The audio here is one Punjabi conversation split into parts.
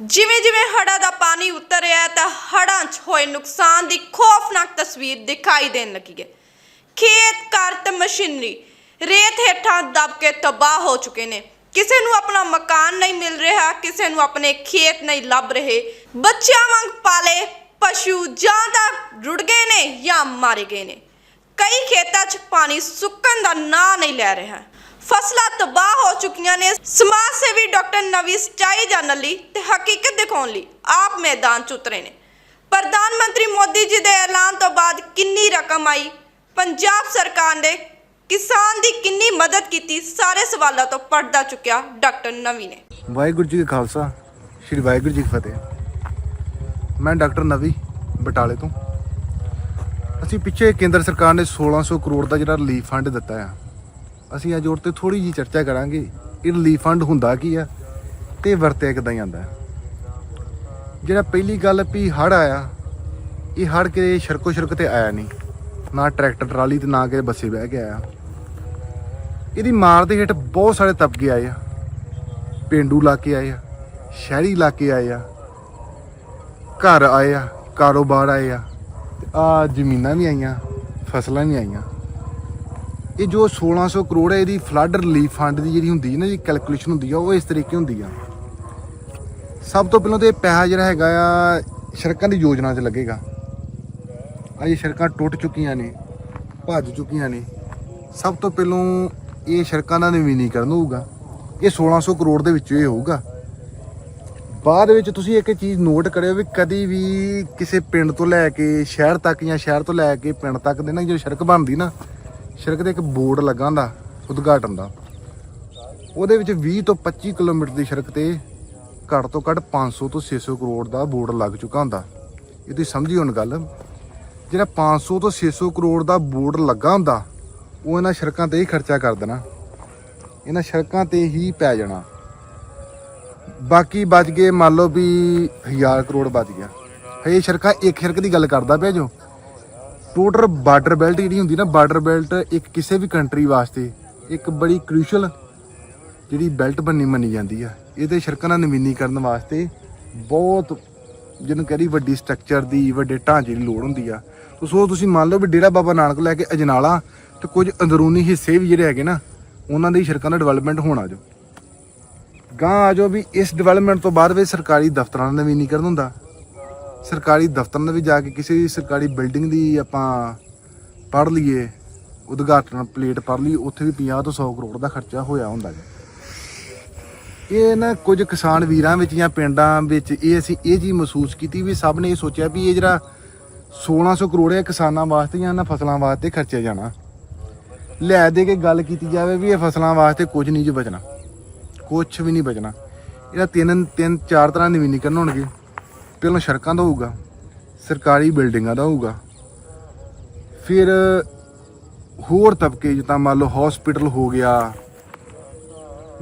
ਜਿਵੇਂ ਜਿਵੇਂ ਹੜ੍ਹਾਂ ਦਾ ਪਾਣੀ ਉਤਰਿਆ ਹੈ, ਤਾਂ ਹੜ੍ਹਾਂ 'ਚ ਹੋਏ ਨੁਕਸਾਨ ਦੀ ਖੌਫਨਾਕ ਤਸਵੀਰ ਦਿਖਾਈ ਦੇਣ ਲੱਗੀ ਹੈ। ਖੇਤ, ਘਰ ਤੇ ਮਸ਼ੀਨਰੀ, ਰੇਤ ਹੇਠਾਂ ਦਬ ਕੇ ਤਬਾਹ ਹੋ ਚੁੱਕੇ ਨੇ। ਕਿਸੇ ਨੂੰ ਆਪਣਾ ਮਕਾਨ ਨਹੀਂ ਮਿਲ ਰਿਹਾ, ਕਿਸੇ ਨੂੰ ਆਪਣੇ ਖੇਤ ਨਹੀਂ ਲੱਭ ਰਹੇ। ਬੱਚਿਆਂ ਵਾਂਗ ਪਾਲੇ ਪਸ਼ੂ ਜਾਂ ਤਾਂ ਰੁੜ ਗਏ ਨੇ ਜਾਂ ਮਾਰੇ ਗਏ ਨੇ। ਕਈ ਖੇਤਾਂ 'ਚ ਪਾਣੀ ਸੁੱਕਣ ਦਾ ਨਾਂ ਨਹੀਂ ਲੈ ਰਿਹਾ। ਫਸਲਾਂ ਤਬਾਹ ਹੋ ਚੁੱਕੀਆਂ ਨੇ। ਸਮਾਜ ਸੇਵੀ ਡਾਕਟਰ ਨਵੀ ਸਚਾਈ ਜਾਣਨ ਲਈ ਤੇ ਹਕੀਕਤ ਦਿਖਾਉਣ ਲਈ ਆਪ ਮੈਦਾਨ 'ਚ ਉਤਰੇ ਨੇ। ਪ੍ਰਧਾਨ ਮੰਤਰੀ ਮੋਦੀ ਜੀ ਦੇ ਐਲਾਨ ਤੋਂ ਬਾਅਦ ਕਿੰਨੀ ਰਕਮ ਆਈ? ਪੰਜਾਬ ਸਰਕਾਰ ਨੇ ਕਿਸਾਨ ਦੀ ਕਿੰਨੀ ਮਦਦ ਕੀਤੀ? ਸਾਰੇ ਸਵਾਲਾਂ ਤੋਂ ਪਰਦਾ ਚੁੱਕਿਆ ਡਾਕਟਰ ਨਵੀ ਨੇ। ਵਾਹਿਗੁਰੂ ਜੀ ਕਾ ਖਾਲਸਾ, ਸ੍ਰੀ ਵਾਹਿਗੁਰੂ ਜੀ ਕੀ ਫਤਿਹ। ਮੈਂ ਡਾਕਟਰ ਨਵੀ ਬਟਾਲੇ ਤੋਂ। ਅਸੀਂ ਪਿੱਛੇ ਕੇਂਦਰ ਸਰਕਾਰ ਨੇ 1600 ਕਰੋੜ ਦਾ ਜਿਹੜਾ ਰਿਲੀਫ ਫੰਡ ਦਿੱਤਾ ਆ ਅਸੀਂ ਅੱਜ ਉਹ ਤੇ ਥੋੜੀ ਜੀ ਚਰਚਾ ਕਰਾਂਗੇ, ਇਹ ਰਿਲੀਫ ਫੰਡ ਹੁੰਦਾ ਕੀ ਆ, ਤੇ ਵਰਤਿਆ ਕਿਦਾਂ ਜਾਂਦਾ ਜਿਹੜਾ ਪਹਿਲੀ ਗੱਲ ਵੀ ਹੜ ਆਇਆ, ਇਹ ਹੜ ਕੇ ਸ਼ਰਕੋ ਸ਼ਰਕ ਤੇ ਆਇਆ ਨਹੀਂ, ਨਾ ਟਰੈਕਟਰ, ਟਰਾਲੀ ਤੇ ਨਾ ਕਿ ਬੱਸੇ ਬਹਿ ਕੇ ਆਇਆ। ਇਹਦੀ ਮਾਰ ਦੇ ਹੇਠ ਬਹੁਤ ਸਾਰੇ ਤਬਕੇ ਆਏ ਆ, ਪਿੰਡੂ ਇਲਾਕੇ ਆਏ ਆ, ਸ਼ਹਿਰੀ ਇਲਾਕੇ ਆਏ ਆ, ਘਰ ਆਏ ਆ, ਕਾਰੋਬਾਰ ਆਏ ਆ, ਤੇ ਆ ਜ਼ਮੀਨਾਂ ਵੀ ਆਈਆਂ, ਫਸਲਾਂ ਵੀ ਆਈਆਂ। ਇਹ ਜੋ 1600 ਕਰੋੜ ਹੈ, ਇਹਦੀ ਫਲੱਡ ਰਿਲੀਫ ਫੰਡ ਦੀ ਜਿਹੜੀ ਹੁੰਦੀ ਹੈ ਨਾ ਜੀ ਕੈਲਕੂਲੇਸ਼ਨ ਹੁੰਦੀ ਆ, ਉਹ ਇਸ ਤਰੀਕੇ ਹੁੰਦੀ ਆ। ਸਭ ਤੋਂ ਪਹਿਲਾਂ ਤੇ ਇਹ ਪੈਸਾ ਜਿਹੜਾ ਹੈਗਾ ਆ, ਸੜਕਾਂ ਦੀ ਯੋਜਨਾ 'ਚ ਲੱਗੇਗਾ। ਅੱਜ ਸੜਕਾਂ ਟੁੱਟ ਚੁੱਕੀਆਂ ਨੇ, ਭੱਜ ਚੁੱਕੀਆਂ ਨੇ। ਸਭ ਤੋਂ ਪਹਿਲਾਂ ਇਹ ਸੜਕਾਂ ਦਾ ਨਵੀਨੀਕਰਨ ਹੋਊਗਾ। ਇਹ 1600 ਕਰੋੜ ਦੇ ਵਿੱਚੋਂ ਇਹ ਹੋਊਗਾ। ਬਾਅਦ ਵਿੱਚ ਤੁਸੀਂ ਇੱਕ ਚੀਜ਼ ਨੋਟ ਕਰਿਓ ਵੀ ਕਦੀ ਵੀ ਕਿਸੇ ਪਿੰਡ ਤੋਂ ਲੈ ਕੇ, ਸ਼ਹਿਰ ਤੱਕ ਜਾਂ ਸ਼ਹਿਰ ਤੋਂ ਲੈ ਕੇ ਪਿੰਡ ਤੱਕ ਦੇ ਨਾ ਜੋ ਸੜਕ ਬਣਦੀ ਨਾ ਸੜਕ ਤੇ ਇੱਕ ਬੋਰਡ ਲੱਗਾ ਹੁੰਦਾ, ਉਦਘਾਟਨ ਦਾ। ਉਹਦੇ ਵਿੱਚ 20 ਤੋਂ 25 ਕਿਲੋਮੀਟਰ ਦੀ ਸੜਕ ਤੇ ਘੱਟ ਤੋਂ ਘੱਟ 500 ਤੋਂ 600 ਕਰੋੜ ਦਾ ਬੋਰਡ ਲੱਗ ਚੁੱਕਾ ਹੁੰਦਾ। ਇਹ ਤੁਸੀਂ ਸਮਝੀ ਹੁਣ ਗੱਲ। ਜਿਹੜਾ 500 ਤੋਂ 600 ਕਰੋੜ ਦਾ ਬੋਰਡ ਲੱਗਾ ਹੁੰਦਾ, ਉਹ ਇਹਨਾਂ ਸੜਕਾਂ ਤੇ ਹੀ ਖਰਚਾ ਕਰ ਦੇਣਾ। ਇਹਨਾਂ ਸੜਕਾਂ ਤੇ ਹੀ ਪੈ ਜਾਣਾ। ਬਾਕੀ ਬਚ ਗਏ, ਮੰਨ ਲਓ ਵੀ 1000 ਕਰੋੜ ਬਚ ਗਿਆ। ਹਏ ਸੜਕਾਂ ਇੱਕ ਸੜਕ ਦੀ ਗੱਲ ਕਰਦਾ ਪਿਆ ਜੋ। ਟੋਟਲ ਬਾਰਡਰ ਬੈਲਟ ਜਿਹੜੀ ਹੁੰਦੀ ਨਾ ਬਾਰਡਰ ਬੈਲਟ ਇੱਕ ਕਿਸੇ ਵੀ ਕੰਟਰੀ ਵਾਸਤੇ ਇੱਕ ਬੜੀ ਕ੍ਰੂਸ਼ਲ ਜਿਹੜੀ ਬੈਲਟ ਬੰਨੀ ਮੰਨੀ ਜਾਂਦੀ ਆ। ਇਹਦੇ ਸੜਕਾਂ ਦਾ ਨਵੀਨੀਕਰਨ ਵਾਸਤੇ ਬਹੁਤ ਜਿਹਨੂੰ ਕਹਿੰਦੀ ਵੱਡੀ ਸਟਰਕਚਰ ਦੀ, ਵੱਡੇ ਢਾਂਚੇ ਦੀ ਲੋੜ ਹੁੰਦੀ ਆ। ਤੇ ਸੋ ਤੁਸੀਂ ਮੰਨ ਲਓ ਵੀ ਡੇਰਾ ਬਾਬਾ ਨਾਨਕ ਲੈ ਕੇ ਅਜਨਾਲਾ ਤੇ ਕੁਝ ਅੰਦਰੂਨੀ ਹਿੱਸੇ ਵੀ ਜਿਹੜੇ ਹੈਗੇ ਨਾ, ਉਹਨਾਂ ਦੀ ਸੜਕਾਂ ਦਾ ਡਿਵੈਲਪਮੈਂਟ ਹੋਣਾ ਜੋ। ਗਾਂ ਆ ਜਾਓ ਵੀ ਇਸ ਡਿਵੈਲਪਮੈਂਟ ਤੋਂ ਬਾਅਦ ਵੀ ਸਰਕਾਰੀ ਦਫ਼ਤਰਾਂ ਦਾ ਨਵੀਨੀਕਰਨ ਹੁੰਦਾ। ਸਰਕਾਰੀ ਦਫ਼ਤਰ ਦੇ ਵੀ ਜਾ ਕੇ ਕਿਸੇ ਵੀ ਸਰਕਾਰੀ ਬਿਲਡਿੰਗ ਦੀ ਆਪਾਂ ਪੜ੍ਹ ਲਈਏ, ਉਦਘਾਟਨ ਪਲੇਟ ਪੜ੍ਹ ਲਈ ਉੱਥੇ ਵੀ 50 ਤੋਂ 100 ਕਰੋੜ ਦਾ ਖਰਚਾ ਹੋਇਆ ਹੁੰਦਾ ਜੀ। ਇਹ ਨਾ ਕੁਝ ਕਿਸਾਨ ਵੀਰਾਂ ਵਿੱਚ ਜਾਂ ਪਿੰਡਾਂ ਵਿੱਚ ਇਹ ਅਸੀਂ ਇਹ ਚੀਜ਼ ਮਹਿਸੂਸ ਕੀਤੀ ਵੀ ਸਭ ਨੇ ਇਹ ਸੋਚਿਆ ਵੀ ਇਹ ਜਿਹੜਾ 1600 ਕਰੋੜ ਹੈ ਕਿਸਾਨਾਂ ਵਾਸਤੇ ਜਾਂ ਇਹਨਾਂ ਫਸਲਾਂ ਵਾਸਤੇ ਖਰਚਿਆ ਜਾਣਾ। ਲੈ ਦੇ ਕੇ ਗੱਲ ਕੀਤੀ ਜਾਵੇ ਵੀ ਇਹ ਫਸਲਾਂ ਵਾਸਤੇ ਕੁਝ ਨਹੀਂ ਜੀ ਬਚਣਾ। ਕੁਝ ਵੀ ਨਹੀਂ ਬਚਣਾ। ਇਹਦਾ ਤਿੰਨ ਤਿੰਨ ਚਾਰ ਤਰ੍ਹਾਂ ਦੇ ਨਵੀਨੀਕਰਨ ਹੋਣਗੇ। ਪਹਿਲਾਂ ਸੜਕਾਂ ਦਾ ਹੋਊਗਾ, ਸਰਕਾਰੀ ਬਿਲਡਿੰਗਾਂ ਦਾ ਹੋਊਗਾ। ਫਿਰ ਹੋਰ ਤਬਕੇ, ਜਿੱਦਾਂ ਮੰਨ ਲਓ ਹਸਪੀਟਲ ਹੋ ਗਿਆ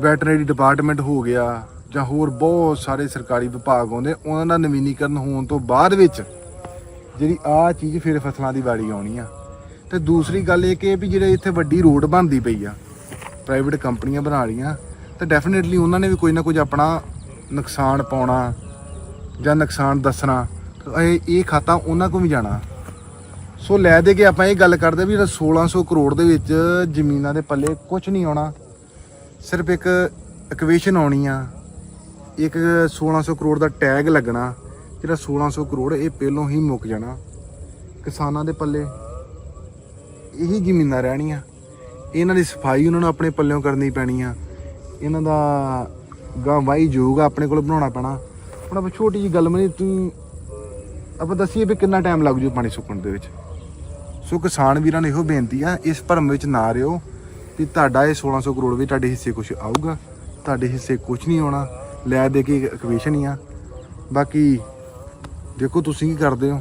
ਵੈਟਰਨਰੀ ਡਿਪਾਰਟਮੈਂਟ ਹੋ ਗਿਆ, ਜਾਂ ਹੋਰ ਬਹੁਤ ਸਾਰੇ ਸਰਕਾਰੀ ਵਿਭਾਗ ਆਉਂਦੇ, ਉਹਨਾਂ ਦਾ ਨਵੀਨੀਕਰਨ ਹੋਣ ਤੋਂ ਬਾਅਦ ਵਿੱਚ ਜਿਹੜੀ ਆ ਚੀਜ਼ ਫਿਰ ਫਸਲਾਂ ਦੀ ਵਾੜੀ ਆਉਣੀ ਆ। ਤੇ ਦੂਸਰੀ ਗੱਲ ਇਹ ਕਿ ਵੀ ਜਿਹੜੇ ਇੱਥੇ ਵੱਡੀ ਰੋਡ ਬਣਦੀ ਪਈ ਆ ਪ੍ਰਾਈਵੇਟ ਕੰਪਨੀਆਂ ਬਣਾ ਰਹੀਆਂ, ਤਾਂ ਡੈਫੀਨਿਟਲੀ ਉਹਨਾਂ ਨੇ ਵੀ ਕੋਈ ਨਾ ਕੁਝ ਆਪਣਾ ਨੁਕਸਾਨ ਪਾਉਣਾ ਜਾਂ ਨੁਕਸਾਨ ਦੱਸਣਾ ਇਹ ਇਹ ਖਾਤਾ ਉਹਨਾਂ ਕੋਲ ਵੀ ਜਾਣਾ। ਸੋ ਲੈ ਦੇ ਕੇ ਆਪਾਂ ਇਹ ਗੱਲ ਕਰਦੇ ਵੀ ਜਿਹੜਾ 1600 ਕਰੋੜ ਦੇ ਵਿੱਚ ਜ਼ਮੀਨਾਂ ਦੇ ਪੱਲੇ ਕੁਝ ਨਹੀਂ ਆਉਣਾ। ਸਿਰਫ ਇੱਕ ਇਕੁਏਸ਼ਨ ਆਉਣੀ ਆ। ਇੱਕ 1600 ਕਰੋੜ ਦਾ ਟੈਗ ਲੱਗਣਾ, ਜਿਹੜਾ 1600 ਕਰੋੜ ਇਹ ਪਹਿਲੋਂ ਹੀ ਮੁੱਕ ਜਾਣਾ। ਕਿਸਾਨਾਂ ਦੇ ਪੱਲੇ। ਇਹੀ ਜ਼ਮੀਨਾਂ ਰਹਿਣੀਆਂ। ਇਹਨਾਂ ਦੀ ਸਫ਼ਾਈ ਉਹਨਾਂ ਨੂੰ ਆਪਣੇ ਪੱਲਿਓਂ ਕਰਨੀ ਪੈਣੀ ਆ। ਇਹਨਾਂ ਦਾ ਗਾਂ ਵਾਈ ਜੋਗ ਆਪਣੇ ਕੋਲ ਬਣਾਉਣਾ ਪੈਣਾ। ਹੁਣ ਆਪਾਂ ਛੋਟੀ ਜੀ ਗੱਲ ਮਨੀ ਤੂੰ ਆਪਾਂ ਦੱਸੀਏ ਵੀ ਕਿੰਨਾ ਟਾਈਮ ਲੱਗ ਜੂ ਪਾਣੀ ਸੁੱਕਣ ਦੇ ਵਿੱਚ। ਸੋ ਕਿਸਾਨ ਵੀਰਾਂ ਨੂੰ ਇਹੋ ਬੇਨਤੀ ਆ, ਇਸ ਭਰਮ ਵਿੱਚ ਨਾ ਰਿਓ ਵੀ ਤੁਹਾਡਾ ਇਹ 1600 ਕਰੋੜ ਵੀ ਤੁਹਾਡੇ ਹਿੱਸੇ ਕੁਝ ਆਊਗਾ। ਤੁਹਾਡੇ ਹਿੱਸੇ ਕੁਝ ਨਹੀਂ ਆਉਣਾ, ਲੈ ਦੇ ਕੇ ਇਕੁਏਸ਼ਨ ਹੀ ਆ। ਬਾਕੀ ਦੇਖੋ ਤੁਸੀਂ ਕੀ ਕਰਦੇ ਹੋ।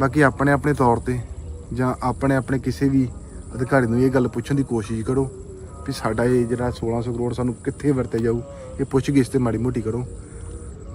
ਬਾਕੀ ਆਪਣੇ ਆਪਣੇ ਤੌਰ ਤੇ ਜਾਂ ਆਪਣੇ ਆਪਣੇ ਕਿਸੇ ਵੀ ਅਧਿਕਾਰੀ ਨੂੰ ਇਹ ਗੱਲ ਪੁੱਛਣ ਦੀ ਕੋਸ਼ਿਸ਼ ਕਰੋ ਵੀ ਸਾਡਾ ਇਹ ਜਿਹੜਾ 1600 ਕਰੋੜ ਸਾਨੂੰ ਕਿੱਥੇ ਵਰਤਿਆ ਜਾਊ, ਇਹ ਪੁੱਛ ਗਿੱਛ ਤੇ ਮਾੜੀ ਮੋਟੀ ਕਰੋ।